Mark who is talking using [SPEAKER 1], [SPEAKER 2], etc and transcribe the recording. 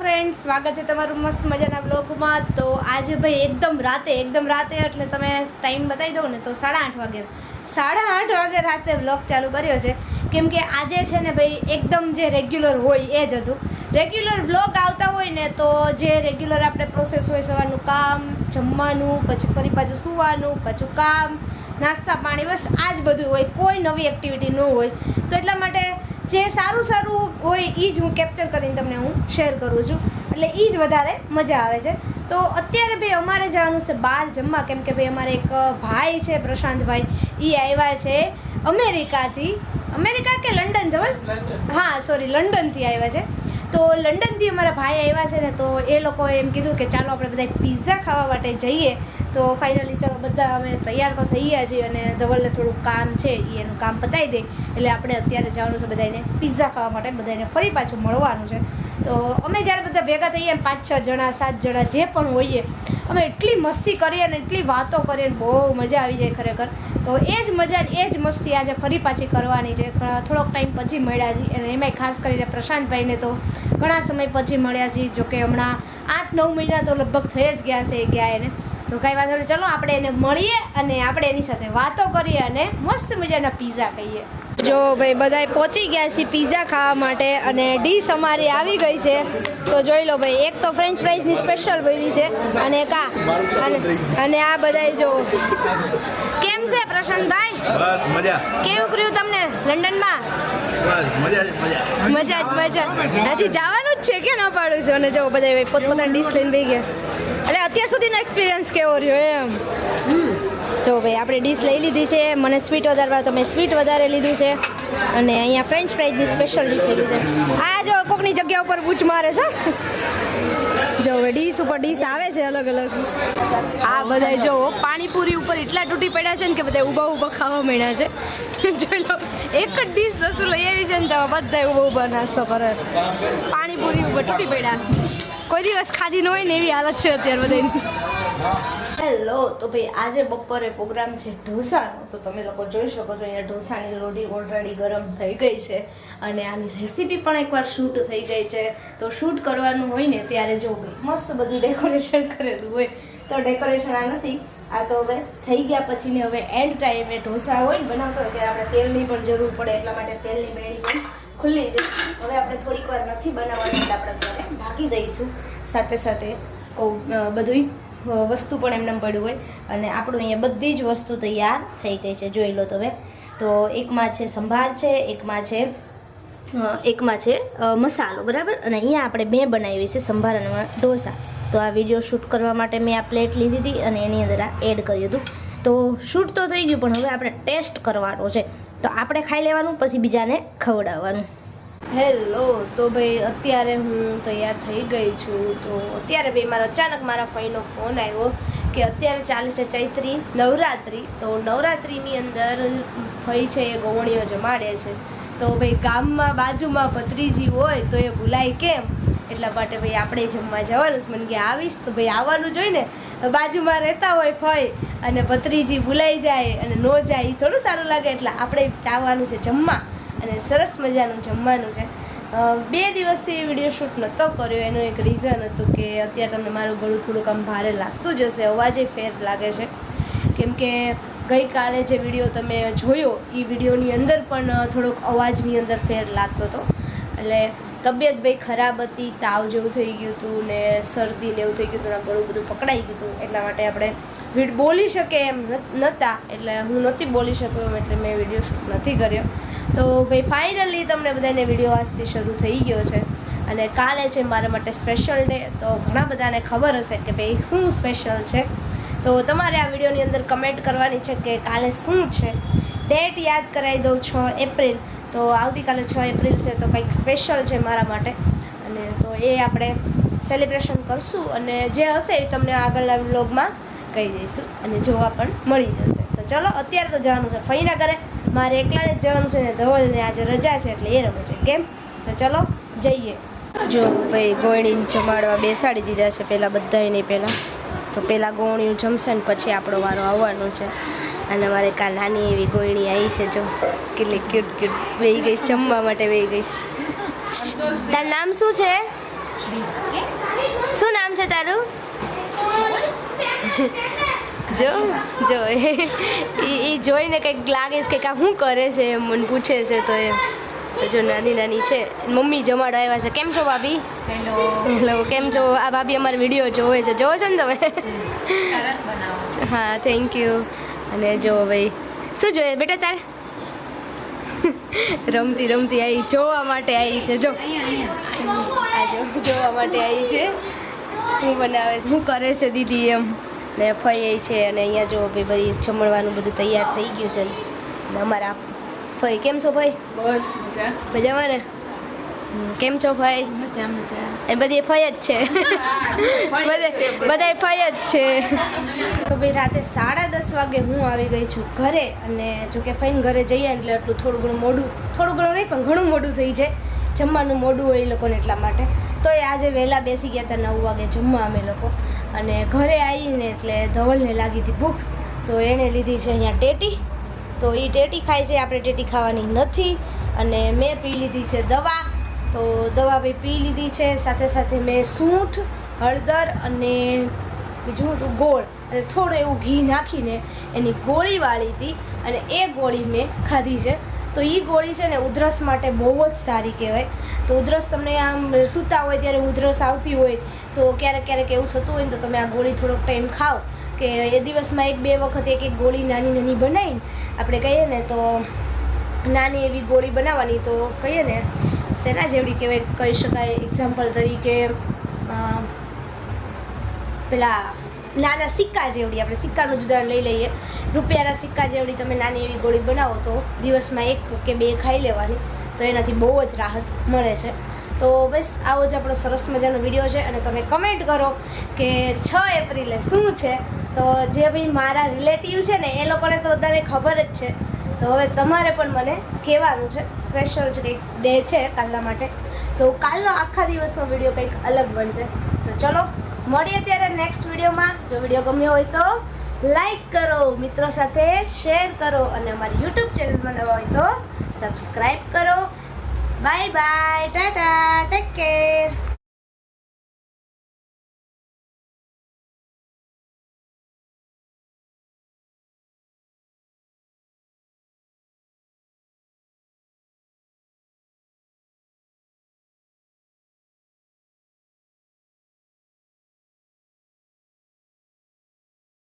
[SPEAKER 1] Friend સ્વાગત છે તમારું મસ્ત મજાના બ્લોગમાં તો આજે ભાઈ એકદમ રાતે એકદમ રાતે એટલે તમે ટાઈમ બતાવી દો ને તો સાડા આઠ વાગે. સાડા આઠ વાગે રાતે બ્લોગ ચાલુ કર્યો છે. કેમ કે આજે છે ને ભાઈ એકદમ જે રેગ્યુલર હોય એ જ હતું. રેગ્યુલર બ્લોગ આવતા હોય ને તો જે રેગ્યુલર આપણે પ્રોસેસ હોય સવારનું કામ, જમવાનું, પછી ફરી પાછું સૂવાનું, પાછું કામ, નાસ્તા, પાણી, બસ આ જ બધું હોય. કોઈ નવી એક્ટિવિટી ન હોય. તો એટલા માટે જે સારું સારું હોય એ જ હું કેપ્ચર કરીને તમને હું શેર કરું છું. એટલે એ જ વધારે મજા આવે છે. તો અત્યારે ભાઈ અમારે જવાનું છે બહાર જમવા. કેમ કે ભાઈ અમારે એક ભાઈ છે પ્રશાંતભાઈ. એ આવ્યા છે અમેરિકાથી. અમેરિકા કે લંડન ધવલ હા સોરી લંડનથી આવ્યા છે. તો લંડનથી અમારા ભાઈ આવ્યા છે ને, તો એ લોકો એમ કીધું કે ચાલો આપણે બધા પિઝા ખાવા માટે જઈએ. તો ફાઇનલી ચાલો બધા અમે તૈયાર તો થઈ ગયા છીએ અને ધવલને થોડું કામ છે એ એનું કામ પતાવી દે. એટલે આપણે અત્યારે જવાનું છે બધાને પિઝા ખાવા માટે બધાને ફરી પાછું મળવાનું છે. તો અમે જ્યારે બધા ભેગા થઈએ પાંચ છ જણા, સાત જણા, જે પણ હોઈએ અમે એટલી મસ્તી કરીએ અને એટલી વાતો કરીએ ને બહુ મજા આવી જાય ખરેખર. તો એ જ મજા એ જ મસ્તી આજે ફરી પાછી કરવાની છે. થોડોક ટાઈમ પછી મળ્યા છીએ અને એમાંય ખાસ કરીને પ્રશાંતભાઈને તો ઘણા સમય પછી મળ્યા છીએ, જોકે હમણાં આઠ નવ મહિના તો લગભગ થઈ જ ગયા છે એ ગયા એને. તો કાંઈ વાંધો નહીં. ચલો, આપણે એને મળીએ અને આપણે એની સાથે વાતો કરીએ અને મસ્ત મજાના પીઝા ખાઈએ. જો ભાઈ બધાય પહોંચી ગયા છે પીઝા ખાવા માટે અને ડીશ અમારી આવી ગઈ છે. તો જોઈ લો ભાઈ એક તો ફ્રેન્ચ ફ્રાઈઝની સ્પેશિયલ બની છે અને કા અને આ બધાય જો કેમ છે પ્રશાંતભાઈ?
[SPEAKER 2] બસ મજા.
[SPEAKER 1] કેવું કર્યું તમને લંડનમાં?
[SPEAKER 2] બસ મજા જ મજા.
[SPEAKER 1] મજા મજા હજી જવાનું જ છે કે ન પાડું છું? અને જો બધા ભાઈ પોતપોતાની ડીશ લઈને બેસી ગયા. એટલે અત્યાર સુધીનો એક્સપિરિયન્સ કેવો રહ્યો એમ? જો ભાઈ, આપણે ડીશ લઈ લીધી છે. મને સ્વીટ વધારવા, તો મેં સ્વીટ વધારે લીધું છે. અને અહીંયા ફ્રેન્ચ ફ્રાઈઝની સ્પેશિયલ ડીશ લીધી છે. આ જો કોકની જગ્યા ઉપર બૂચ મારે છે. જો હવે ડીશ ઉપર ડીશ આવે છે અલગ અલગ. આ બધા જો પાણીપુરી ઉપર એટલા તૂટી પડ્યા છે ને કે બધા ઊભા ઊભા ખાવા માંડ્યા છે. જોઈ લો, એક જ ડીશ દસું લઈ આવી છે ને તો બધા ઊભા ઊભા નાસ્તો કરે છે. પાણીપુરી ઉપર તૂટી પડ્યા. કોઈ દિવસ ખાધી ન હોય ને એવી હાલત છે અત્યારે બધાની હેલો, તો ભાઈ આજે બપોરે પ્રોગ્રામ છે ઢોસાનો. તો તમે લોકો જોઈ શકો છો અહીંયા ઢોસાની રોટી ઓલરેડી ગરમ થઈ ગઈ છે અને આની રેસીપી પણ એકવાર શૂટ થઈ ગઈ છે. તો શૂટ કરવાનું હોય ને ત્યારે જો મસ્ત બધું ડેકોરેશન કરેલું હોય. તો ડેકોરેશન આ નથી, આ તો હવે થઈ ગયા પછીની હવે એન્ડ ટાઈમે ઢોસા હોય ને બનાવતો હોય ત્યારે આપણે તેલની પણ જરૂર પડે, એટલા માટે તેલની બેડી પણ ખુલ્લી છે હવે આપણે થોડીક વાર નથી બનાવવાની આપણે ત્યારે ઢાંકી દઈશું. સાથે સાથે કહું બધું વસ્તુ પણ એમને પડ્યું હોય. અને આપણું અહીંયા બધી જ વસ્તુ તૈયાર થઈ ગઈ છે. જોઈ લો તમે. તો એકમાં છે સંભાર છે, એકમાં છે એકમાં છે મસાલો, બરાબર? અને અહીંયા આપણે બે બનાવી છે સંભાર અને ઢોસા. તો આ વીડિયો શૂટ કરવા માટે મેં આ પ્લેટ લીધી હતી અને એની અંદર આ એડ કર્યું હતું. તો શૂટ તો થઈ ગયું, પણ હવે આપણે ટેસ્ટ કરવાનો છે. તો આપણે ખાઈ લેવાનું, પછી બીજાને ખવડાવવાનું. હેલો, તો ભાઈ અત્યારે હું તૈયાર થઈ ગઈ છું. તો અત્યારે ભાઈ મારા અચાનક મારા ભાઈનો ફોન આવ્યો કે અત્યારે ચાલે છે ચૈત્રી નવરાત્રિ. તો નવરાત્રિની અંદર ફઈ છે એ ગોવણીઓ જમાડે છે. તો ભાઈ ગામમાં બાજુમાં ભત્રીજી હોય તો એ ભૂલાય કેમ? એટલા માટે ભાઈ આપણે જમવા જવાનું મને કે આવીશ તો ભાઈ આવવાનું જોઈએ ને બાજુમાં રહેતા હોય ફઈ અને ભત્રીજી ભૂલાઈ જાય અને ન જાય એ થોડું સારું લાગે. એટલે આપણે જવાનું છે જમવા. અને સરસ મજાનું જમવાનું છે. બે દિવસથી વીડિયો શૂટ નહોતો કર્યો, એનું એક રીઝન હતું કે અત્યારે તમને મારું ગળું થોડુંક આમ ભારે લાગતું જ હશે, અવાજે ફેર લાગે છે. કેમ કે ગઈકાલે જે વીડિયો તમે જોયો, એ વિડીયોની અંદર પણ થોડોક અવાજની અંદર ફેર લાગતો હતો. એટલે તબિયત ભાઈ ખરાબ હતી, તાવ જેવું થઈ ગયું હતું ને શરદી ને એવું થઈ ગયું હતું ને ગળું બધું પકડાઈ ગયું હતું, એટલા માટે આપણે બોલી શકે એમ નહોતા એટલે હું નહોતી બોલી શકું એમ, એટલે મેં વીડિયો શૂટ નથી કર્યો. તો ભાઈ ફાઇનલી તમને બધાને વીડિયો આજથી શરૂ થઈ ગયો છે. અને કાલે છે મારા માટે સ્પેશિયલ ડે તો ઘણા બધાને ખબર હશે કે ભાઈ, શું સ્પેશિયલ છે? તો તમારે આ વિડીયોની અંદર કમેન્ટ કરવાની છે કે કાલે શું છે? ડેટ યાદ કરાવી દઉં છ એપ્રિલ. તો આવતીકાલે છ એપ્રિલ છે, તો કંઈક સ્પેશિયલ છે મારા માટે. અને તો એ આપણે સેલિબ્રેશન કરશું. અને જે હશે એ તમને આગળના વ્લોગમાં કહી દઈશું અને જોવા પણ મળી જશે. તો ચલો અત્યારે તો જવાનું છે. ફઈના કરે મારે એકલાને જ જવાનું છે ને ધવલને આજે રજા છે એટલે એ રમે છે. કેમ? તો ચલો જઈએ. જો ભાઈ ગોળીને જમાડવા બેસાડી દીધા છે પહેલાં બધાયની પહેલાં તો પહેલાં ગોણિયું જમશે ને પછી આપણો વારો આવવાનો છે. અને મારે કાલ નાની એવી ગોળણી આવી છે જો. કેટલી ક્યુટ ક્યુટ વહી ગઈશ જમવા માટે વહી ગઈશ. તારું નામ શું છે? શું નામ છે તારું? જો જો એ જોઈને કંઈક લાગે છે કે કાં શું કરે છે એમ મને પૂછે છે તો એ. તો જો નાની નાની છે. મમ્મી જમાડો આવ્યા છે. કેમ છો ભાભી?
[SPEAKER 3] હેલો
[SPEAKER 1] કેમ છો? આ ભાભી અમારો વીડિયો જોવે છે. જોવો છો ને તમે? હા થેન્ક યુ અને જો ભાઈ શું જોઈએ બેટા તારે? રમતી રમતી આવી જોવા માટે આવી છે. જો. જોવા માટે આવી છે. હું બનાવે છે? શું કરે છે દીદી એમ? ને ફઈ છે અને અહીંયા જો ભાઈ બધી જમણવાનું બધું તૈયાર થઈ ગયું છે. અને અમારા ફઈ કેમ છો ભાઈ
[SPEAKER 3] બસ મજા.
[SPEAKER 1] મજામાં ને? કેમ છો ભાઈ?
[SPEAKER 3] મજા મજા.
[SPEAKER 1] એ બધી ફય જ છે. બધે બધા ફય જ છે. તો ભાઈ રાતે સાડા દસ વાગે હું આવી ગઈ છું ઘરે અને જો કે ફઈને ઘરે જઈએ એટલે એટલું થોડું ઘણું મોડું થોડું ઘણું નહીં પણ ઘણું મોડું થઈ જાય. જમવાનું મોડું હોય એ લોકોને એટલા માટે. તો એ આજે વહેલા બેસી ગયા હતા નવ વાગે જમવા અમે લોકો. અને ઘરે આવીને એટલે ધવલને લાગી હતી ભૂખ. તો એણે લીધી છે અહીંયા ટેટી. તો એ ટેટી ખાય છે આપણે ટેટી ખાવાની નથી. અને મેં પી લીધી છે દવા. તો દવા બી પી લીધી છે. સાથે સાથે મેં સૂંઠ, હળદર અને બીજું હતું ગોળ. અને થોડું એવું ઘી નાખીને એની ગોળી વાળી હતી અને એ ગોળી મેં ખાધી છે. તો એ ગોળી છે ને ઉધરસ માટે બહુ જ સારી કહેવાય. તો ઉધરસ તમને આમ સૂતા હોય ત્યારે ઉધરસ આવતી હોય, તો ક્યારેક ક્યારેક એવું થતું હોય ને તો તમે આ ગોળી થોડોક ટાઈમ ખાઓ. કે એ દિવસમાં એક બે વખત એક એક ગોળી નાની નાની બનાવીને આપણે કહીએ ને તો નાની એવી ગોળી બનાવવાની તો કહીએ ને શેના જેવડી કહેવાય? કહી શકાય. એક્ઝામ્પલ તરીકે પેલા નાના સિક્કા જેવડી, આપણે સિક્કાનું જ ઉદાહરણ લઈ લઈએ. રૂપિયાના સિક્કા જેવડી તમે નાની એવી ગોળી બનાવો તો દિવસમાં એક કે બે ખાઈ લેવાની, તો એનાથી બહુ જ રાહત મળે છે. તો બસ, આવો જ આપણો સરસ મજાનો વીડિયો છે અને તમે કમેન્ટ કરો કે છ એપ્રિલે શું છે? તો જે ભાઈ મારા રિલેટિવ છે ને, એ લોકોને તો અત્યારે ખબર જ છે. તો હવે તમારે પણ મને કહેવાનું છે સ્પેશિયલ જે કંઈક ડે છે કાલના માટે. તો કાલનો આખા દિવસનો વીડિયો કંઈક અલગ બનશે. તો ચલો, મળીએ ત્યારે નેક્સ્ટ વિડીયોમાં જો વીડિયો ગમ્યો હોય તો લાઈક કરો, મિત્રો સાથે શેર કરો અને અમારી યુટ્યુબ ચેનલમાં નવા હોય તો સબસ્ક્રાઈબ કરો. Bye bye tata take care